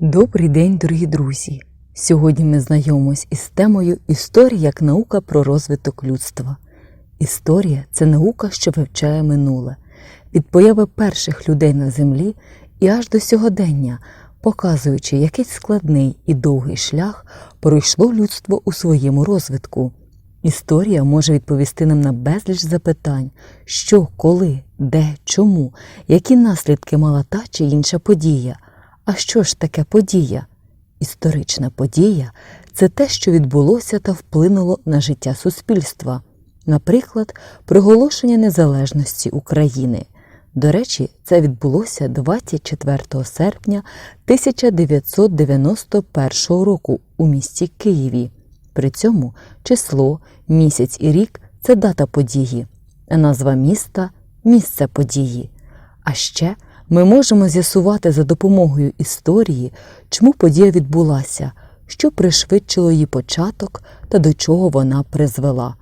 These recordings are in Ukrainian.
Добрий день, дорогі друзі! Сьогодні ми знайомимось із темою Історія як наука про розвиток людства. Історія це наука, що вивчає минуле, від появи перших людей на землі і аж до сьогодення, показуючи, який складний і довгий шлях пройшло людство у своєму розвитку. Історія може відповісти нам на безліч запитань, що, коли, де, чому, які наслідки мала та чи інша подія. А що ж таке подія? Історична подія це те, що відбулося та вплинуло на життя суспільства, наприклад, проголошення незалежності України. До речі, це відбулося 24 серпня 1991 року у місті Києві. При цьому число, місяць і рік це дата події, а назва міста місце події. А ще ми можемо з'ясувати за допомогою історії, чому подія відбулася, що пришвидшило її початок та до чого вона призвела.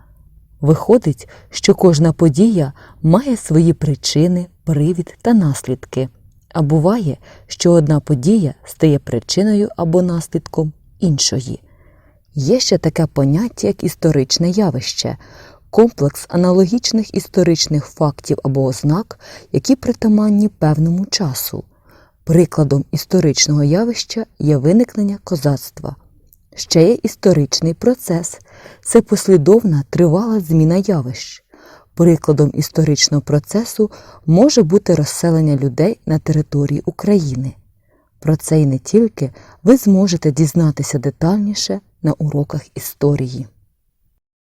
Виходить, що кожна подія має свої причини, привід та наслідки. А буває, що одна подія стає причиною або наслідком іншої. Є ще таке поняття, як історичне явище, комплекс аналогічних історичних фактів або ознак, які притаманні певному часу. Прикладом історичного явища є виникнення козацтва. Ще є історичний процес це послідовна тривала зміна явищ. Прикладом історичного процесу може бути розселення людей на території України. Про це і не тільки ви зможете дізнатися детальніше на уроках історії.